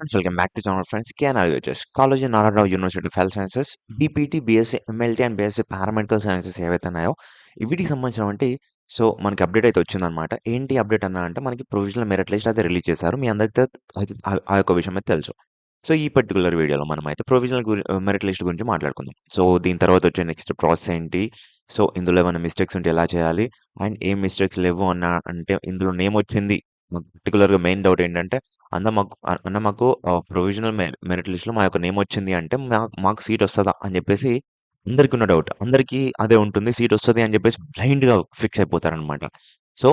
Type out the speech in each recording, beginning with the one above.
Friends welcome back to channel friends KNR UHS college Narayanarao university of health sciences BPT BSc MLT and BSc paramedical sciences ఏవైతే ఉన్నాయో వీటికి సంబంధించినటువంటి so మనకి update అయితే వచ్చిందనమాట ఏంటి అప్డేట్ అన్నా అంటే మనకి ప్రొవిజనల్ మెరిట్ లిస్ట్ అయితే రిలీజ్ చేశారు. మీ అందరికీ ఆ- ఆ యొక్క విషయం అయితే తెలుసు. సో ఈ పర్టికులర్ వీడియోలో మనం అయితే ప్రొవిజనల్ మెరిట్ లిస్ట్ గురించి మాట్లాడుకుందాం. సో దీని తర్వాత వచ్చే నెక్స్ట్ ప్రాసెస్ ఏంటి? సో ఇందులో ఏమైనా మిస్టేక్స్ ఉంటే ఎలా చేయాలి? అండ్ ఏం మిస్టేక్స్ లేవు అన్న అంటే ఇందులో నేమ్ వచ్చింది పర్టికులర్గా మెయిన్ డౌట్ ఏంటంటే అన్న మాకు అన్న మాకు ప్రొవిజనల్ మెరిట్ లిస్ట్లో మా యొక్క నేమ్ వచ్చింది అంటే మాకు సీట్ వస్తుందా అని చెప్పేసి అందరికీ ఉన్న డౌట్ అందరికీ అదే ఉంటుంది సీట్ వస్తుంది అని చెప్పేసి బ్లైండ్గా ఫిక్స్ అయిపోతారనమాట సో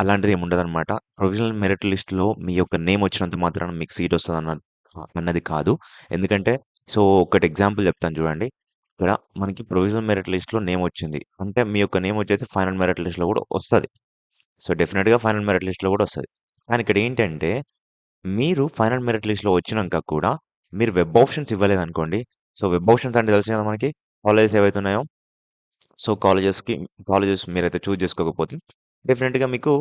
అలాంటిది ఏమి ఉండదు అనమాట ప్రొవిజనల్ మెరిట్ లిస్ట్లో మీ యొక్క నేమ్ వచ్చినంత మాత్రాన మీకు సీట్ వస్తుంది అన్న అన్నది కాదు. ఎందుకంటే సో ఒకటి ఎగ్జాంపుల్ చెప్తాను చూడండి. ఇక్కడ మనకి ప్రొవిజనల్ మెరిట్ లిస్ట్లో నేమ్ వచ్చింది. అంటే మీ యొక్క నేమ్ వచ్చేసి ఫైనల్ మెరిట్ లిస్ట్లో కూడా వస్తుంది. సో డెఫినెట్గా ఫైనల్ మెరిట్ లిస్ట్లో కూడా వస్తుంది కానీ ఇక్కడ ఏంటంటే మీరు ఫైనల్ మెరిట్ లిస్ట్‌లో వచ్చినాక కూడా మీరు వెబ్ ఆప్షన్స్ ఇవ్వలేదనుకోండి. సో, వెబ్ ఆప్షన్స్ అంటే తెలిసిన కదా మనకి. కాలేజెస్ ఏవైతే ఉన్నాయో, సో, కాలేజెస్‌కి కాలేజెస్ మీరైతే చూజ్ చేసుకోకపోతే డెఫినెట్గా మీకు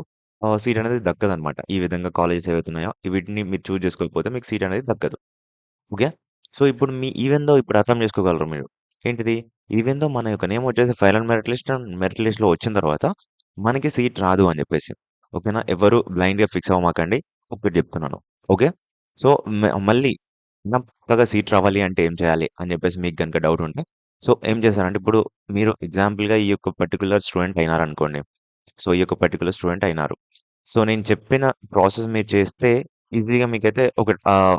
సీట్ అనేది దక్కదనమాట. ఈ విధంగా కాలేజెస్ ఏవైతే ఉన్నాయో వీటిని మీరు చూజ్ చేసుకోకపోతే మీకు సీట్ అనేది దక్కదు. ఓకే. సో, ఇప్పుడు మీ ఈవెన్ దో ఇప్పుడు అర్థం చేసుకోగలరు మీరు. ఏంటిది? ఈవెన్ దో మన యొక్క నేమ్ వచ్చేసి final merit list and merit లిస్ట్‌లో వచ్చిన తర్వాత మనకి సీట్ రాదు అని చెప్పేసి. ఓకేనా? ఎవరు బ్లైండ్‌గా ఫిక్స్ అవ్వమాకండి. ఒకటి చెప్తున్నాను. ఓకే. సో, మళ్ళీ నాకు సీట్ రావాలి అంటే ఏం చేయాలి? అని చెప్పేసి మీకు గనుక డౌట్ ఉంటే సో, ఏం చేశారంటే ఇప్పుడు మీరు ఎగ్జాంపుల్‌గా ఈ యొక్క పర్టికులర్ స్టూడెంట్ అయినారనుకోండి. సో, ఈ యొక్క పర్టికులర్ స్టూడెంట్ అయినారు. సో, నేను చెప్పిన ప్రాసెస్ మీరు చేస్తే ఈజీగా మీకైతే ఒక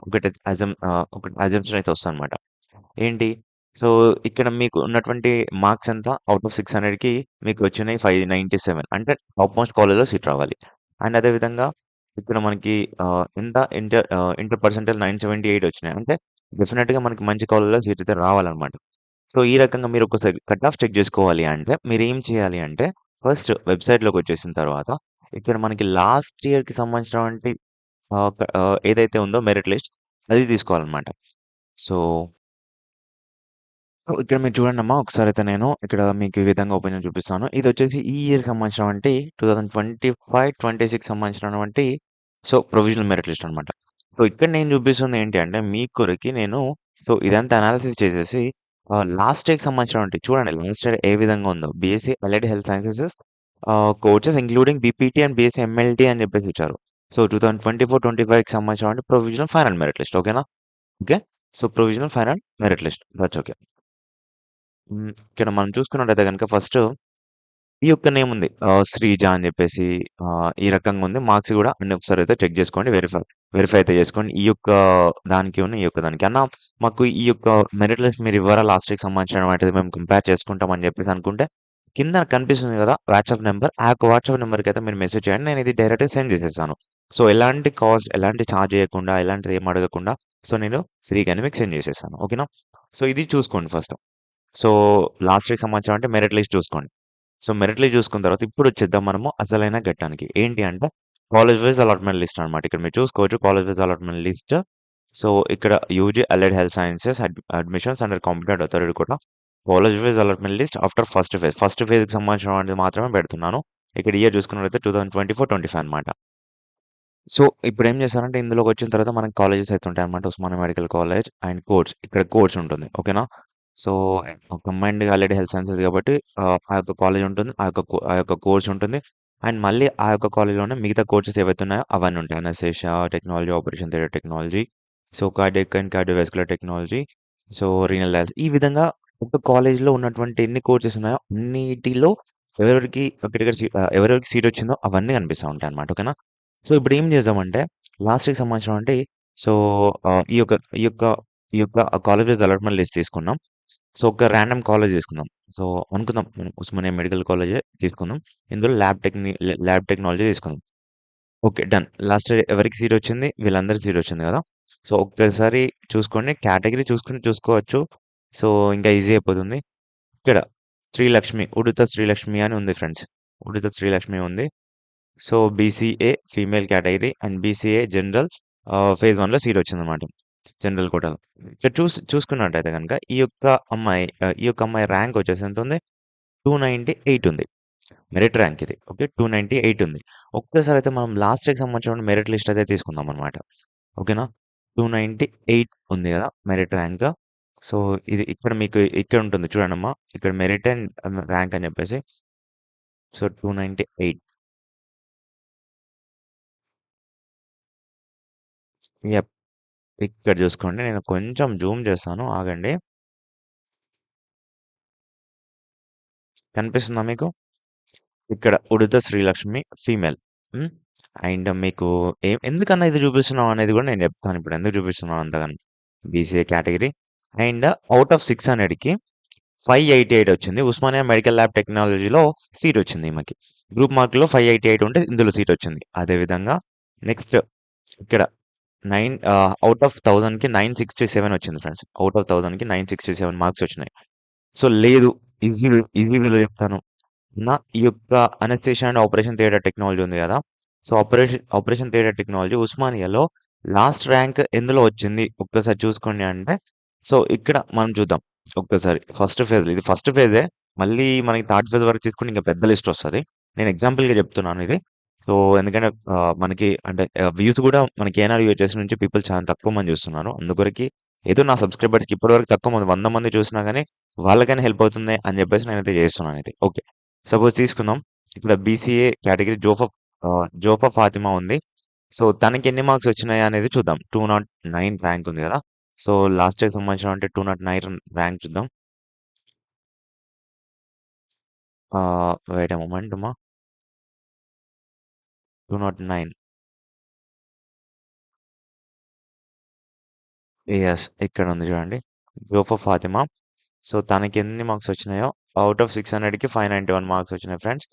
ఒకటి అజం ఒకటి అజంప్షన్ అయితే వస్తదనమాట. ఏంటి? సో, ఇక్కడ మీకు ఉన్నటువంటి మార్క్స్ ఎంత? ఔట్ ఆఫ్ 600కి మీకు వచ్చినాయి 597 అంటే టాప్ మోస్ట్ కాలేజ్‌లో సీట్ రావాలి. అండ్ అదే విధంగా ఇక్కడ మనకి ఆహ్, ఎంత ఇంటర్ ఆహ్, ఇంటర్ పర్సెంటేజ్ 978 వచ్చినాయి. అంటే డెఫినిట్‌గా మనకి మంచి కాలేజ్‌లో సీట్ అయితే రావాలనమాట. సో, ఈ రకంగా మీరు ఒకసారి కట్ ఆఫ్ చెక్ చేసుకోవాలి అంటే మీరేం చేయాలి అంటే ఫస్ట్ వెబ్‌సైట్‌లోకి వచ్చేసిన తర్వాత ఇక్కడ మనకి లాస్ట్ ఇయర్‌కి సంబంధించినటువంటి ఆహ్, క ఆహ్, ఏదైతే ఉందో మెరిట్ లిస్ట్ అది తీసుకోవాలనమాట. సో, ఇక్కడ మీరు చూడండమ్మా అయితే నేను ఇక్కడ మీకు ఈ విధంగా ఓపెన్ చూపిస్తాను ఇది వచ్చేసి ఈ ఇయర్‌కి సంబంధించినటువంటి 2025, 26కి సంబంధించినటువంటి సో, ప్రొవిజనల్ మెరిట్ లిస్ట్ అనమాట. సో, ఇక్కడ నేను చూపిస్తుంది ఏంటి అంటే మీ కొరికి నేను సో, ఇదంతా అనాలిసిస్ చేసేసి లాస్ట్ ఇయర్‌కి సంబంధించినటువంటి చూడండి లాస్ట్ ఇయర్ ఏ విధంగా ఉందో BSc allied health sciences courses courses including BPT and BSc MLT అని చెప్పేసి ఇచ్చారు. సో, 2024, 25కి సంబంధించినటువంటి ప్రొవిజనల్ ఫైనల్ మెరిట్ లిస్ట్ ఓకేనా? Okay. So, provisional final merit list that's okay. Hmm. ఇక్కడ మనం చూసుకున్నట్టయితే గనుక ఫస్ట్ ఈ యొక్క నేమ్ ఉంది. ఆహ్, శ్రీజ అని చెప్పేసి ఆహ్, ఈ రకంగా ఉంది. మార్క్స్ కూడా అన్ని ఒకసారి అయితే చెక్ చేసుకోండి. వెరిఫై వెరిఫై అయితే చేసుకోండి. ఈ యొక్క దానికి ఉన్న ఈ యొక్క దానికి. అన్న మాకు ఈ యొక్క మెరిట్ లిస్ట్ మీరు ఇవ్వరా లాస్ట్ ఇయర్‌కి సంబంధించినటువంటిది మేము కంపేర్ చేసుకుంటాం అని చెప్పేసి అనుకుంటే కింద కనిపిస్తుంది కదా! WhatsApp number. ఆ యొక్క వాట్సాప్ నెంబర్ అయితే మీరు మెసేజ్ చేయండి. నేను ఇది డైరెక్ట్‌గా సెండ్ చేసేస్తాను. సో, ఎలాంటి కాస్ట్ ఎలాంటి చార్జ్ చేయకుండా ఎలాంటిది ఏం అడగకుండా సో, నేను ఫ్రీగానే మీకు సెండ్ చేసేస్తాను. ఓకేనా? సో, ఇది చూసుకోండి ఫస్ట్. సో, లాస్ట్ వీక్ సంబంధించిన అంటే మెరిట్ లిస్ట్ చూసుకోండి. సో, మెరిట్ లిస్ట్ చూసుకున్న తర్వాత ఇప్పుడు వచ్చేద్దాం మనము అసలైన ఘట్టానికి. ఏంటి అంటే కాలేజ్ వైజ్ అలాట్‌మెంట్ లిస్ట్ అనమాట. ఇక్కడ మీరు చూసుకోవచ్చు college wise allotment list. So, ఇక్కడ UG allied health sciences admissions under competent authority కూడా college wise allotment list after first phase. First ఫేజ్‌కి సంబంధించిన మాత్రమే పెడుతున్నాను. ఇక్కడ ఇయర్ చూసుకున్నట్లయితే 2024, 25 అనమాట. సో, ఇప్పుడేం చేస్తారంటే ఇందులోకి వచ్చిన తర్వాత మనకి కాలేజెస్ అయితే ఉంటాయి అనమాట Osmania medical college and course. ఇక్కడ కోర్స్ ఉంటుంది. ఓకేనా? సో, కంబైన్డ్‌గా ఆల్రెడీ హెల్త్ సైన్సెస్ కాబట్టి ఆహ్, ఆ యొక్క కాలేజ్ ఉంటుంది. ఆ యొక్క కో ఆ యొక్క కోర్స్ ఉంటుంది. అండ్ మళ్ళీ ఆ యొక్క కాలేజ్‌లోనే మిగతా కోర్సెస్ ఏవైతే ఉన్నాయో అవన్నీ ఉంటాయి. Anaesthesia technology, operation theatre technology, so, cardiac and cardiovascular technology, so, renal dialysis ఈ విధంగా ఒక కాలేజ్‌లో ఉన్నటువంటి ఎన్ని కోర్సెస్ ఉన్నాయో అన్నిటిలో ఎవరెవరికి ఎక్కడెక్కడ సీ ఆహ్, ఎవరెవరికి సీట్ వచ్చిందో అవన్నీ కనిపిస్తా ఉంటాయన్నమాట. ఓకేనా? సో, ఇప్పుడు ఏం చేద్దామంటే లాస్ట్ ఇయర్‌కి సంబంధించినటువంటి సో, ఆహ్, ఈ యొక్క ఈ యొక్క ఈ యొక్క కాలేజ్ అలాట్‌మెంట్ లిస్ట్ తీసుకున్నాం. సో, ఒక రాండమ్ కాలేజ్ తీసుకుందాం. సో, అనుకుందాం ఉస్మానియా మెడికల్ కాలేజే తీసుకుందాం. ఇందులో ల్యాబ్ టెక్ని ల్యాబ్ టెక్నాలజీ తీసుకుందాం. ఓకే. డన్. లాస్ట్ ఎవరికి సీట్ వచ్చింది? వీళ్ళందరికి సీట్ వచ్చింది కదా! సో, ఒక్కసారి చూసుకోండి. కేటగిరీ చూసుకుని చూసుకోవచ్చు. సో, ఇంకా ఈజీ అయిపోతుంది. ఇక్కడ శ్రీలక్ష్మి, ఉడుత శ్రీలక్ష్మి అని ఉంది ఫ్రెండ్స్. ఉడుత శ్రీలక్ష్మి ఉంది. So, BCA female category and BCA general ఆహ్, ఫేజ్ 1లో సీట్ వచ్చిందనమాట. జనరల్ కోటాలో. ఇక్కడ చూసి చూసుకున్నట్టయితే కనుక ఈ యొక్క అమ్మాయి ఈ యొక్క అమ్మాయి ర్యాంక్ వచ్చేసి ఎంత ఉంది టూ నైంటీ ఎయిట్ ఉంది. మెరిట్ ర్యాంక్ ఇది. ఓకే. 298 ఉంది. ఒక్కసారి అయితే మనం లాస్ట్ ఇయర్‌కి సంబంధించిన మెరిట్ లిస్ట్ అయితే తీసుకుందాం అనమాట. ఓకేనా? 298 ఉంది కదా మెరిట్ ర్యాంక్. సో, ఇది ఇక్కడ మీకు ఇక్కడ ఉంటుంది చూడండమ్మా. ఇక్కడ మెరిట్ అండ్ ర్యాంక్ అని చెప్పేసి సో, టూ నైంటీ ఎయిట్ ఎప్ ఇక్కడ చూసుకోండి నేను కొంచెం జూమ్ చేస్తాను ఆగండి. కనిపిస్తుందా మీకు? ఇక్కడ ఉడత శ్రీలక్ష్మి ఫీమేల్. అండ్ మీకు ఏ ఎందుకన్నా ఇది చూపిస్తున్నావు అనేది కూడా నేను చెప్తాను ఇప్పుడు. ఎందుకు చూపిస్తున్నావు అంతగానం. BCA category and out of 600కి 588 వచ్చింది. ఉస్మానియా మెడికల్ ల్యాబ్ టెక్నాలజీలో సీట్ వచ్చింది ఈమెకి. గ్రూప్ మార్క్‌లో 588 ఉంటే ఇందులో సీట్ వచ్చింది. అదే విధంగా నెక్స్ట్ ఇక్కడ నైన్ అవుట్ ఆఫ్ థౌజండ్కి నైన్ సిక్స్టీ సెవెన్ వచ్చింది ఫ్రెండ్స్. అవుట్ ఆఫ్ 1000కి 967 మార్క్స్ వచ్చినాయి. సో, లేదు ఈజీ ఈజీ విలువ చెప్తాను నా ఈ యొక్క anaesthesia and operation theatre technology ఉంది కదా so, operation operation theatre technology ఉస్మానియాలో last rank ఎందులో వచ్చింది ఒక్కసారి చూసుకోండి అంటే, సో, ఇక్కడ మనం చూద్దాం. ఒక్కసారి ఫస్ట్ ఫేజ్ ఇది ఫస్ట్ ఫేజే. మళ్ళీ మనకి థర్డ్ ఫేజ్ వరకు తీసుకుంటే ఇంకా పెద్ద లిస్ట్ వస్తుంది నేను ఎగ్జాంపుల్‌గా చెప్తున్నాను ఇది. సో, ఎందుకంటే ఆహ్, మనకి అంటే ఆహ్, వ్యూస్ గూడా మనకి ఏఎన్ఆర్ యూహెచ్ఎస్ నుంచి పీపుల్ చాలా తక్కువ మంది చూస్తున్నారు. అందుకొరకి ఏదో నా సబ్‌స్క్రైబర్స్‌కి ఇప్పటి వరకు తక్కువ మంది 100 మంది చూసినా గాని వాళ్ళకైనా హెల్ప్ అవుతుంది అని జెప్పేసి నేనైతే జేస్తున్నానయితే. ఓకే. సపోజ్ తీసుకుందాం. ఇక్కడ బీసీఏ కేటగరీ జోఫా ఆహ్, జోఫా ఫాతిమా ఉంది. సో, తనకి ఎన్ని మార్క్స్ వచ్చినాయి అనేది చూద్దాం. 209 ర్యాంక్ ఉంది గదా! సో, లాస్ట్ ఇయర్‌కి నాట్ 209 ర్యాంక్ చూద్దాం. ఆహ్, వెయిట్ ఎ మొమెంట్ అమ్మా. 209. ఉంది చూడండి జూడండి. ఆఫ్ ఫాతిమా. సో, తనకెన్ని మార్క్స్ వచ్చినాయో అవుట్ ఆఫ్ 600కి 591 మార్క్స్ వచ్చినాయి ఫ్రెండ్స్.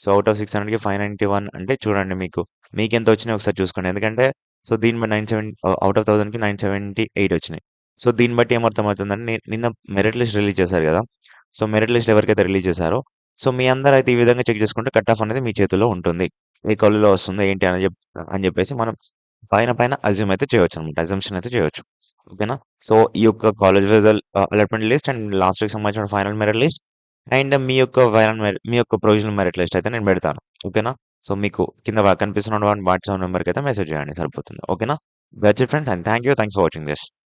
సో, అవుట్ ఆఫ్ 600కి 591 అంటే చూడండి మీకు. మీకు ఎంత వచ్చినాయి ఒకసారి చూసుకోండి. ఎందుకంటే సో, దీని బట్టి నైన్ సెవెంటీ అవుట్ ఆఫ్ 1000కి 978 వచ్చినాయి. సో, దీన్ని బట్టి uh, ఏమర్థం అవుతుందంటే నిన్న మెరిట్ లిస్ట్ రిలీజ్ చేశారు కదా సో, మెరిట్ లిస్ట్ ఎవరికైతే రిలీజ్ చేశారో సో, మీ అందరూ అయితే ఈ విధంగా చెక్ చేసుకుంటే కట్ ఆఫ్ అనేది మీ చేతుల్లో ఉంటుంది. ఏ కాలేజ్‌లో వస్తుందో ఏంటి అని జెప్ అని చెప్పేసి మనం పైన పైన అజ్యూమ్ అయితే చేయొచ్చనమాట. అజంప్షన్ అయితే చేయొచ్చు. ఓకేనా? సో, ఈ యొక్క college result allotment list and last week సంబంధించిన ఫైనల్ మెరిట్ లిస్ట్ అండ్ మీ యొక్క ఫైనల్ మెరిట్ మీ యొక్క ప్రొవిజనల్ మెరిట్ లిస్ట్ అయితే నేను పెడతాను ఓకేనా? సో, మీకు కింద కనిపిస్తున్న వాట్సాప్ నంబర్‌కైతే మెసేజ్ చేయండి సరిపోతుంది. ఓకేనా? That's it friends and thank you. Thanks for watching this.